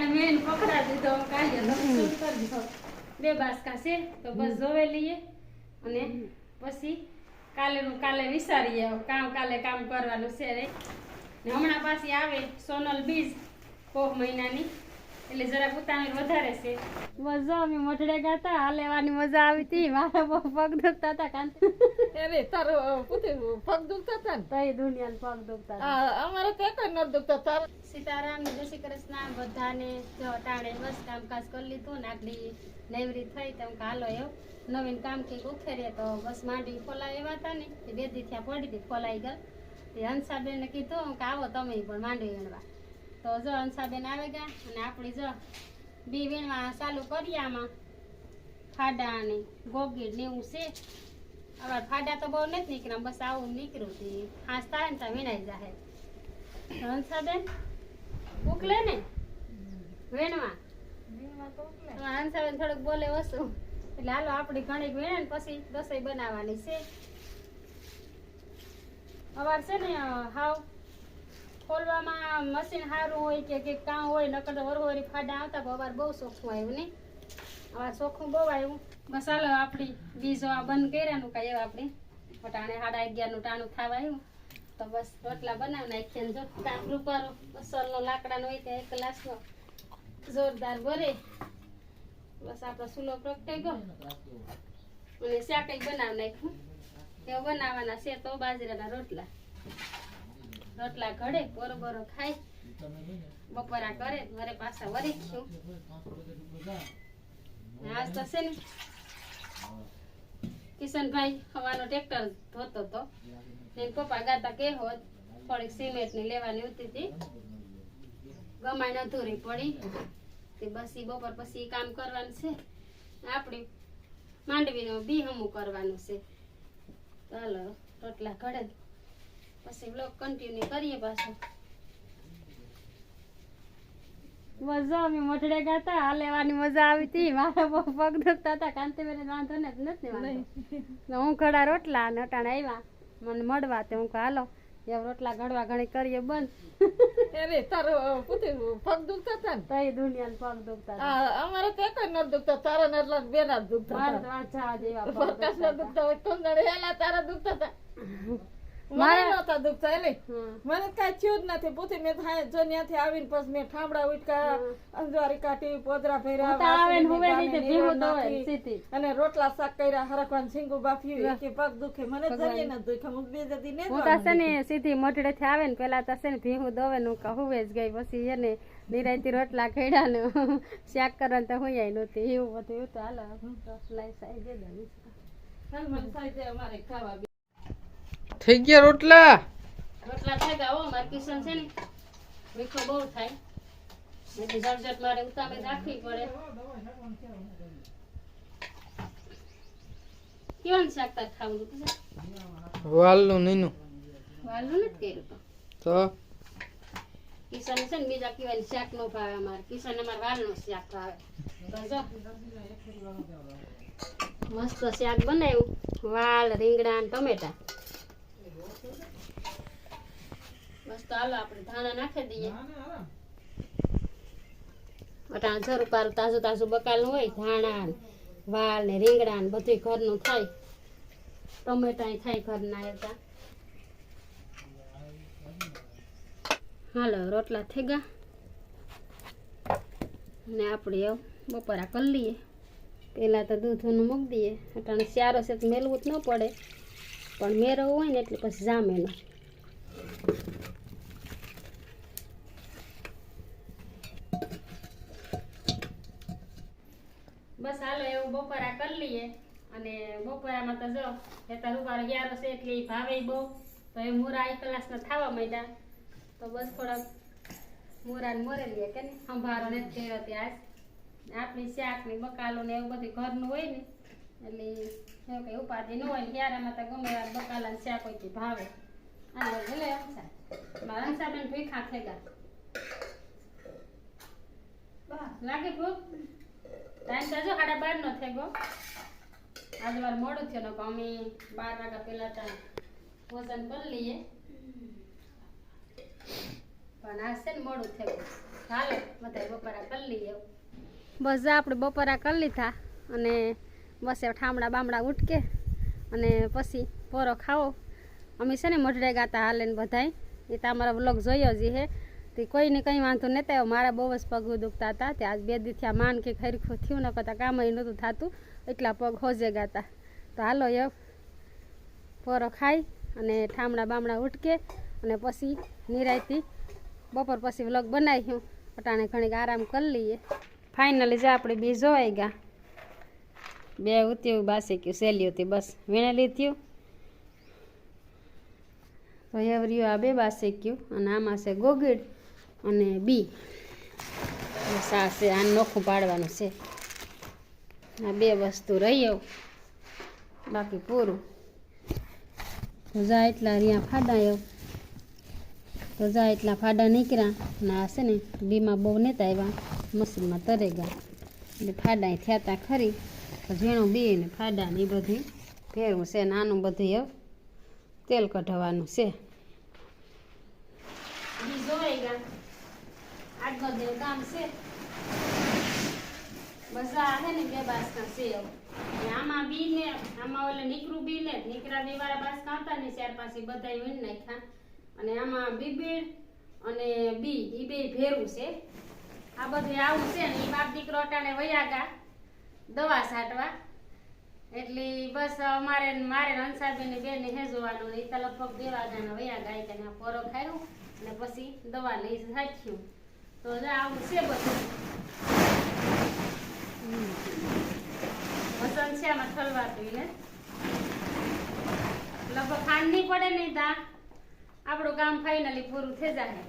અટાણે મેં પકડા દીધો. કાઢ્યો કરી દીધો. બે બાસકા છે તો બસ જોવે લઈએ. અને પછી કાલેનું કાલે વિચારીએ કામ કાલે કામ કરવાનું છે ને હમણાં પાછી આવે સોનલ બીજ કોક મહિનાની. એટલે જરા ઉતાવળ વધારે છે. મજા અમે મોઢડે ગાતા હાલેવાની મજા આવી હતી. મારા બહુ પગ દુખતા હતા કાંત અરે તારો પોતે પગ દુખતા હતા ને? તઈ દુનિયાને પગ દુખતા હતા. અમારે તો એક ન દુખતા તાર? સીતારામ જય શ્રી કૃષ્ણ બધાને જો ટાણે બસ કામકાજ કરી લીધું ને આટલી નૈવરી થઈ તેમ કે હાલો એવો નવીન કામ કંઈક ઉખેરીએ તો બસ માંડી ખોલાય એવા હતા ને. બે દી થયા પડી હતી ખોલાઈ તે હંસાબેને કીધું કે આવો તમે પણ માંડવી વીણવા તો જો હંસાબેન આવે ગયા અને આપણી જો બી વીણવા ચાલુ કરીએ આમાં. ફાડા ને ગોગીડ ને એવું છે. હવે ફાડા તો બહુ નથી નીકળ્યા, બસ આવું નીકળ્યું હતી હાસ થાય ત્યાં વીણાઈ જાય હંસાબેન ઉકલે ને? વેણવા? થોડુંક બોલે વસ્તુ એટલે હાલો આપણી ઘણી વેણે ને પછી રસોઈ બનાવવાની છે. અવાર છે ને હાવ? ખોલવામાં મશીન સારું હોય કે કંઈક કાં હોય, નકર તો વરવરી ફાડા આવતા તો અવાર બહુ સોખું આવ્યું નહીં. અવાર સોખું બહુ આવ્યું. બસ હાલો, આપણી બીજો આ બંધ કર્યાનું કાંઈ એવા આપણે. વટાણે સાડા અગિયારનું ટાણું થવા આવ્યું. તો બસ રોટલા બનાવી નાખીએ ને જો કામ રૂપારો. અસલનો લાકડાનો હોય ત્યાં એક ગ્લાસનો. જોરદાર ભરે. બસ આપણો સુલો પ્રગટાઈ ગયો. અને શાક કંઈક બનાવી નાખ્યું. એવું બનાવવાના છે તો બાજરાના રોટલા. રોટલા ઘડે બોરો બોરો ખાય. બપોરા કરે, ઘરે પાછા વરી ખયું આજ તો છે ને કિશનભાઈ હવાનો ટ્રેક્ટર ધોતો તો. ને પપ્પા ગાતા કે હોત, થોડીક સિમેન્ટની લેવાની હતી હતી ગમાઈ નધુરી પડી. તે બસ ઈ બપોર પછી કામ કરવાનું છે. આપણે માંડવીનો બી હમું કરવાનું છે. ચાલો રોટલા ઘડે. પછી બ્લોક કન્ટિન્યુ કરીએ પાછો. મજા અમે મઠડે ગાતા હાલેવાની મજા આવી હતી મારા બહુ પગ દુખતા હતા કાંતિબેન વાંધો ને નથી વાંધો. હું ઘડા રોટલા અને અટાણે આવ્યા મને મળવા તે હું હાલો એમ રોટલા ગણવા ઘણી કરીએ બંધ. અરે તારો પોતે પગ દુખતા હતા ને? તઈ દુનિયાને પગ દુખતા હતા અમારે તો એક ન દુખતા તારા ને એટલા બેના જ દુખતા મારે હતા તો. વાંચા જેવા પગ દુખતા હોય તો હેલા તારા દુખતા હતા મારે- મને નતા દુખતા એટલે મને કઈ થયું જ નથી. પોતે મેં જો ત્યાંથી આવીને પછી મેં ઠામડા ઉટકા અંજવારી કાઢી પોદરા હું. સીધી. અને રોટલા શાક કર્યા હરકવાન સિંગુ બાફી કે પગ દુખે. મને જરીએ ન દુખે હું બે જતી ને હું તો ને સીધી મોઢડે થી આવે ને પેલા તાસે ને ભીહું દોવે ને હું હુવે જ ગઈ. પછી એને નિરાયતી રોટલા ખેડા ને શાક કરવાનું તો હું આઈ નહોતી. એવું બધું તો હાલો રોટલા સાઈ દે દે. અમારે ખાવા થઈ ગયા રોટલા? રોટલા થઈ ગયા હો મારી કિશન છે ને મીઠો બહુ થાય. એટલે ઝટઝટ મારે ઉતામે રાખવી પડે. કેવાનું શાક તાર ખાવું વાલનું નીનું. વાલનું નથી કર્યું તો? કિશન છે ને બીજા કહેવાય શાક નો ભાવે અમારે. કિશન અમારે વાલનું શાક ભાવે. મસ્ત શાક બનાવ્યું. વાલ રીંગણા ટમેટા. બસ તો હાલો આપણે ધાણા નાખી દઈએ. અટાણ પારું તાજું તાજું બકાલનું હોય ધાણા વાલ ને રીંગણા ને બધું ઘરનું થાય. ટમેટા થાય ઘરના હતા હાલો રોટલા થઈ ગયા. ને આપણે એવું બપોરા કરી લઈએ. પહેલાં તો દૂધનું મૂકી દઈએ. અટાણે સ્યારો છે તો મેલવું જ ન પડે. પણ મેરવું હોય ને એટલે પછી જામે બસ હાલો એવું બપોરા કરી લઈએ. અને બપોરામાં તો જો હેતા રૂપાળો ગ્યારો છે એટલે એ ભાવે બહુ. તો એ મોરા એક કલાસના થવા માંડ્યા. તો બસ થોડાક મોરા ને મોરે લઈએ કે ને સંભારો ને જ ત્યાં આજ. આપણી શાક ને બકાલો ને એવું બધું ઘરનું હોય ને એટલે એવું કઈ ઉપાધિ ન હોય ને ગ્યારામાં તો ગમે એવા બકાલા ને શાક હોય ભાવે. હાલો ભલે હંસા મારા હંસાબેન ભીખા થઈ ગયા લાગે ભૂખ? ટાઈમ તો જો સાડા બાર નો થઈ ગયો. આજે વાર મોડું થયું ને અમે બાર વાગ્યા પહેલા ત્યાં ભોજન કરી લઈએ. પણ આ છે ને મોડું થઈ ગયું ચાલો બધા બપોરા કરી લઈએ. બસ આપણે બપોરા કરી લીધા અને બસ ઠામડા બામડા ઉટકે અને પછી પોરો ખાવો. અમે છે ને મઢડે ગાતા હાલે ને બધાય. એ તો બ્લોગ જોયો જ હે. તે કોઈને કંઈ વાંધો નહીં આવ્યો મારા બહુ જ પગ દુખતા હતા. તે આજ બે દી થયા માન કે ખરીખું થયું ન કરતા કામ નહોતું થતું. એટલા પગ હોજે ગાતા. તો હાલો એ પોરો ખાઈ અને ઠામડા બામડા ઉટકે અને પછી નિરાયતી બપોર પછી વ્લોગ બનાવ્યું અટાણે ઘણીક આરામ કરી લઈએ. ફાઇનલી જે આપણે બી જોવાઈ ગયા. બે ઉત્યું બાસી ગયું સહેલી હતી, બસ. વીણેલી થયું તો એવર્યું આ બે બાસી ગયું અને આમાં છે ગોગીડ. અને બી. આ છે, આ નોખું પાડવાનું છે. આ બે વસ્તુ રહી આવું. બાકી પૂરું. રજા એટલા રહ્યા ફાડા એવું તો એટલા ફાડા નીકળ્યા. ને આ છે ને, બીમાં બહુ નહોતા આવ્યા મશીનમાં તરે ગયા. એટલે ફાડા થયા તા ખરી. ઝીણું બી ને ફાડા ને એ બધી ફેરવું છે ને આનું બધું એવું તેલ કઢાવવાનું છે બી જોવાઈ ગયા આગળ દેવ કામ છે. બસ આ હે ને બે બાસકા છે આમાં બી ને, આમાં ઓલે નીકરું બી ને નીકળા બી વાળા બાસકા હતા ને, ચાર પાસે બધા વીણ નાખ્યા. અને આમાં બીબીડ અને બી એ બે ભેરું છે. આ બધું આવું છે ને એ બાપ દીકરો અટાણે વયા ગયા દવા છાંટવા એટલે બસ અમારે મારે હંસાબેન ને હે જોવાનું એ તો લગભગ દેવા વાગ્યાના વયા ગાય કે પોરો ખાયો. અને પછી દવા લઈ સાચ્યું તો જો આવું છે બધું વસંત છે આમાં ઠલવાતું ને લગભગ ખાંડ પડે નહીં તા આપણું કામ ફાઇનલી પૂરું થઈ જાય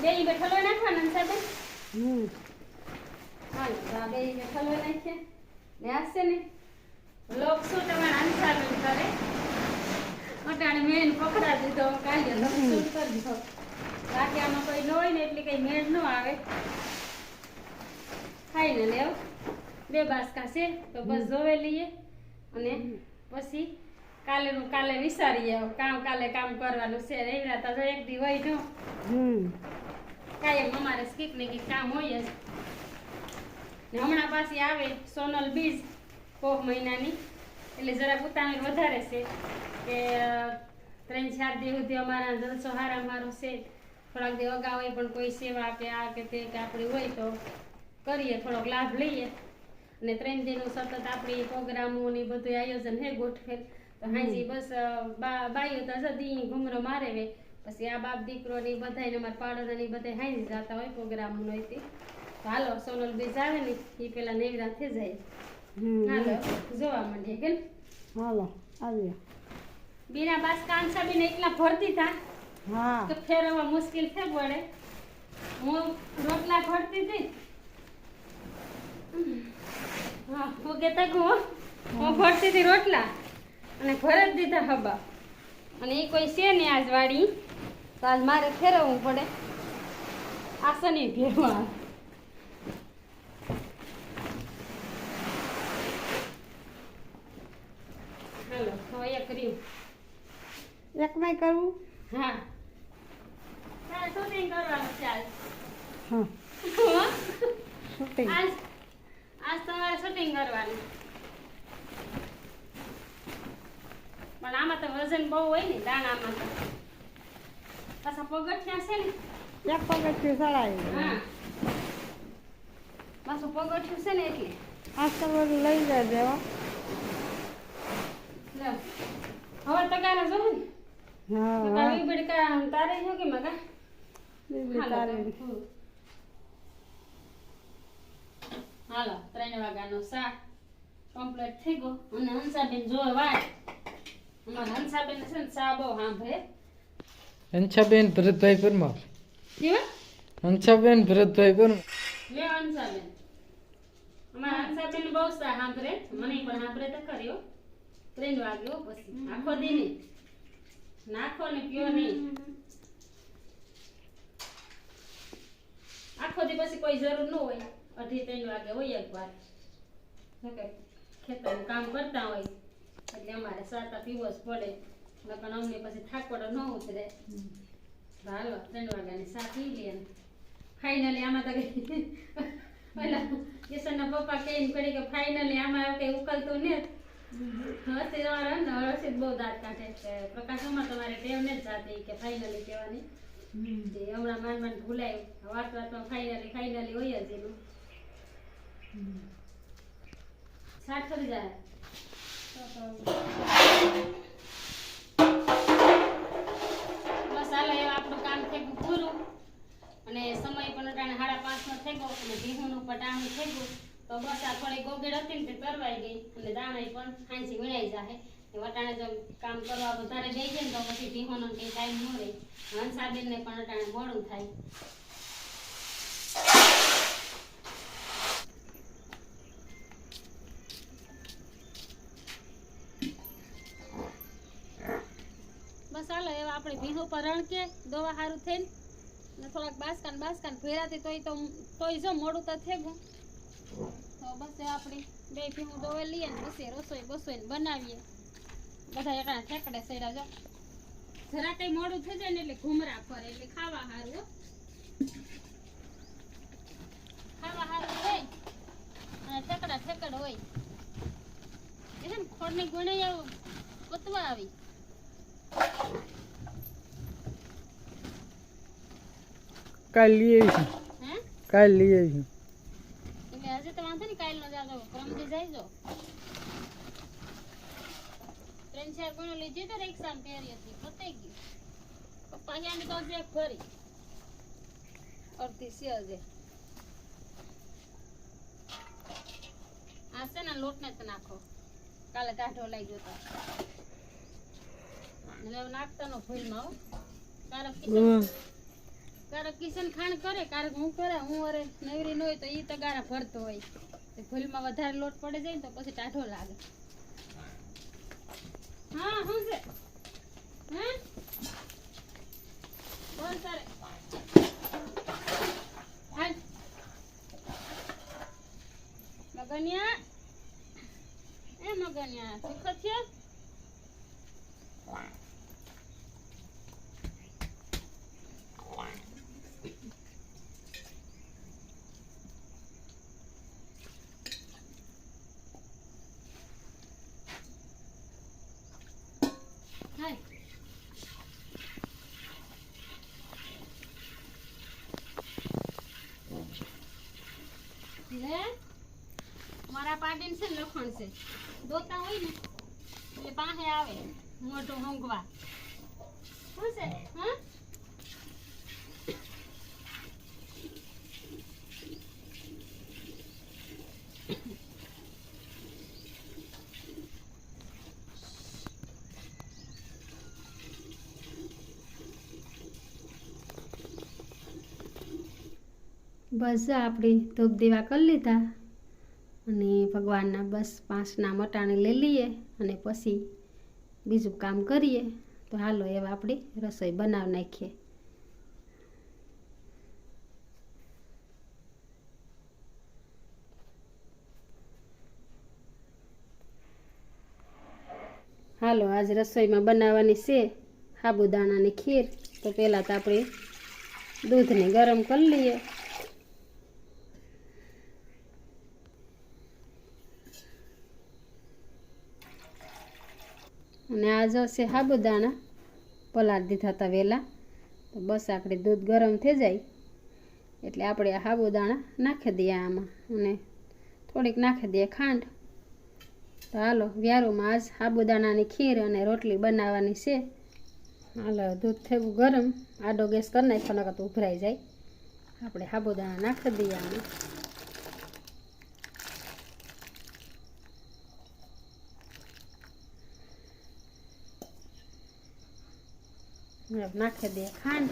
બે બેઠલો નાખવાના સાહેબ હમ હાલો આ બે બેઠલો નાખીએ ને આવશે ને? લોક શું તમારા અનુસાર કરે? મેન પકડા દીધો કાલે લોક કરી દીધો બાકી આમાં કોઈ ન હોય ને એટલે કઈ મેળ ન આવે. ખાઈ ને લેવ. બે બાસકા છે તો બસ જોવે લઈએ. અને પછી કાલેનું કાલે વિચારીએ કામ કાલે કામ કરવાનું છે. રવિવાર તો જો એક દી હોય ન હમ. કાયમ અમારે સ્કીપ ને કંઈક કામ હોય જ. ને હમણાં પાછી આવે સોનલ બીજ કોક મહિનાની. એટલે જરા ઉતાવળ વધારે છે કે ત્રણ ચાર દિવસ સુધી અમારા જલસો હારા મારો છે. થોડાક દી અગાઉ પણ કોઈ સેવા કે આ કે તે કે આપણી હોય તો કરીએ થોડોક લાભ લઈએ. અને ત્રણ દિનનું સતત આપણી પ્રોગ્રામો ને બધું આયોજન હે ગોઠવેલ. તો હાજી બસ અ, બા બાઈઓ તો જતી ઘુમરો મારે વે પછી આ બાપ દીકરો ને બધા અમારા પાડોશા ને બધા હાજી જતા હોય પ્રોગ્રામ નો તો. હાલો સોનલ બીજ આવે ને એ પેલા નેવરા થઈ જાય. હાલો જોવા માંડીએ કે? હાલો આવ્યો બીના બાસ કાંસા બીને એકલા ભરતી હતા હા. તો ફેરવવા મુશ્કેલ છે પડે હું રોટલા ભરતી હતી. હા હું કહેતા કે હું હું ભરતી હતી રોટલા. અને ભરત દીધા હબા. અને એ કોઈ છે ને આજ વાડી. તો આજ મારે ફેરવવું પડે. આસની ફેરવા હાલો હવે એક રહ્યું એકમાંય કરવું હા. શૂટિંગ કરવાનું ચાલ હા. શૂટિંગ. આજ આજ તમારે શૂટિંગ કરવાનું. પણ આમાં તો વજન બહુ હોય ને દાણામાં તો. પાછા પગથિયા છે ને. એક પગથિયું સળાય? હા. પાછું પગથિયું છે ને એટલે. આ તો લઈ લો. હવે તગારા જો ને. હા તારે શું કે મગા હાલો ત્રણ વાગ્યાનો શાક કમ્પ્લીટ થઈ ગયો અને હંસાબેન જોવે વાત અમારા હંસાબેન છે ને શા બહુ સાંભળે હંસાબેન ભરતભાઈ પરમાર કેવા હંસાબેન ભરતભાઈ પરમાર લે હંસાબેન અમારા હંસાબેન બહુ ચા સાંભળે મને પણ સાંભળે તો કર્યો ત્રણ વાગ્યો પછી આખો દિન નાખો ને પીઓ નહીં આખો દી પછી કોઈ જરૂર ન હોય. અઢી ત્રણ વાગે હોય એક વાર ખેતરનું કામ કરતા હોય, એટલે અમારે સાતા પીવો જ પડે. નકર અમને પછી થાકોડો ન ઉતરે. હાલો, ત્રણ વાગ્યાની સા પી લે ફાઇનલી આમાં તો પેલા કિશનના પપ્પા કહીને પડી કે ફાઇનલી આમાં કંઈ ઉકલતું ને. હસી તમારે ને બહુ દાંત કાઢે પ્રકાશમાં તમારે ટેવ ને જ જાતી કે ફાઇનલી કહેવાની. તે હમણાં માન માન ભૂલાય. વાત વાતમાં ફાઇનલી ફાઇનલી હોય જ એનું. સાત કરી જાય. બસ હાલો એવું આપણું કામ થઈ પૂરું. અને સમય પણ અટાણે સાડા પાંચનો થઈ ગયો અને ભીહુંનું પટાણું થઈ ગયું તો બસ આ થોડી ગોગેડ હતી ને તે તરવાઈ ગઈ. અને દાણા પણ ખાંસી વીણાઈ જાય વટાણે જો કામ કરવા વધારે બે જાય ને તો પછી ભીહોનો કંઈ ટાઈમ ન રહે. હંસાબેનને પણ અટાણે મોડું થાય. બસ ચાલો એવા આપણે ભીહો પર રણકે દવા સારું થઈને ને. થોડાક બાસકાન બાસકાન ફેરાતી તોય તો તોય જો મોડું તો થઈ ગયું તો બસ આપણે બે ભીહું દોવે લઈએ ને પછી રસોઈ બસોઈ બનાવીએ. બધા એકડા ઠેકડે સેરા જો. જરા કઈ મોડું થઈ જાય ને એટલે ઘુમરા ફરે એટલે ખાવા સારું ખાવા સારું હોય. અને ઠેકડા ઠેકડ હોય. એ ને ખોડની ગુણે આવું પતવા આવી. કાલ લઈ આવીશું હે? કાલ લઈ આવી એટલે હજી તો વાંધો નહીં કાલનો જાજો પ્રમદી જાયજો ત્રણ ચાર ગુણો લીધી જતો રિક્ષા પહેરી હતી પતાઈ ગયું. પપ્પા ક્યાંની તો એક ભરી અડધી છે હજે. આ છે ને લોટને જ નાખો. કાલે કાઢો લઈ ગયો તો. એટલે હવે નાખતાનો ભૂલમાં હો. કારક કિચન ક્યારેક કિશન ખાણ કરે કારક હું કરે હું અરે નવરી ન હોય તો એ તગારા ભરતો હોય. ભૂલમાં વધારે લોટ પડે જાય ને તો પછી ટાઢો લાગે. હા શું છે? હે? બોલ તારે હાલ મગનિયા. એ મગનિયા સુખ થયો હાય લે મારા પાટીન છે ને લખણ છે. દોતા હોય ને એટલે પાસે આવે મોટો હંગવા. શું છે? હા? બસ આપણી ધૂપ દીવા કરી લીધા અને ભગવાનના બસ પાંચના મટાણે લઈ લઈએ અને પછી બીજું કામ કરીએ. તો હાલો એવા આપણી રસોઈ બનાવી નાખીએ. હાલો, આજ રસોઈમાં બનાવવાની છે સાબુદાણાની ખીર. તો પહેલાં તો આપણે દૂધને ગરમ કરી લઈએ. અને આ જશે સાબુદાણા પલાળ દીધા હતા વહેલા તો બસ આપણે દૂધ ગરમ થઈ જાય. એટલે આપણે સાબુદાણા નાખી દઈએ આમાં. અને થોડીક નાખી દઈએ ખાંડ. તો હાલો, વ્યારોમાં આજ સાબુદાણાની ખીર અને રોટલી બનાવવાની છે. હાલો, દૂધ થયું ગરમ. આડો ગેસ કરી નાખ્યો, નકર તો ઉભરાઈ જાય. આપણે સાબુદાણા નાખી દઈએ આમાં. નાખી દે ખાંડ.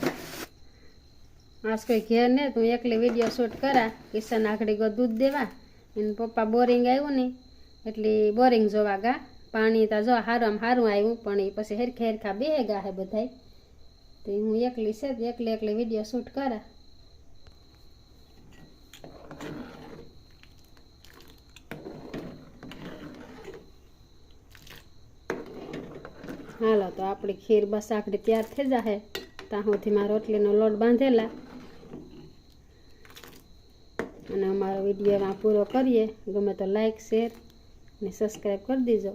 આજ કોઈ ઘેર ને તું એકલી વીડિયો શૂટ કરા, કિશન આખડી ગો દૂધ દેવા. એને પપ્પા બોરિંગ આવ્યું ને, એટલે બોરિંગ જોવા ગા. પાણી તા જો સારું આમ સારું આવ્યું, પણ એ પછી હેરખા હેરખા બે ગા હે બધાય. તો હું એકલી છે, એકલી એકલી વીડિયો શૂટ કરા. હાલો તો આપણી ખીર બસ આપણી તૈયાર થઈ જાહે. ત્યાં સુધીમાં રોટલીનો લોટ બાંધેલા. અને અમારો વિડીયોમાં પૂરો કરીએ. ગમે તો લાઈક શેર અને સબસ્ક્રાઈબ કરી દીજો.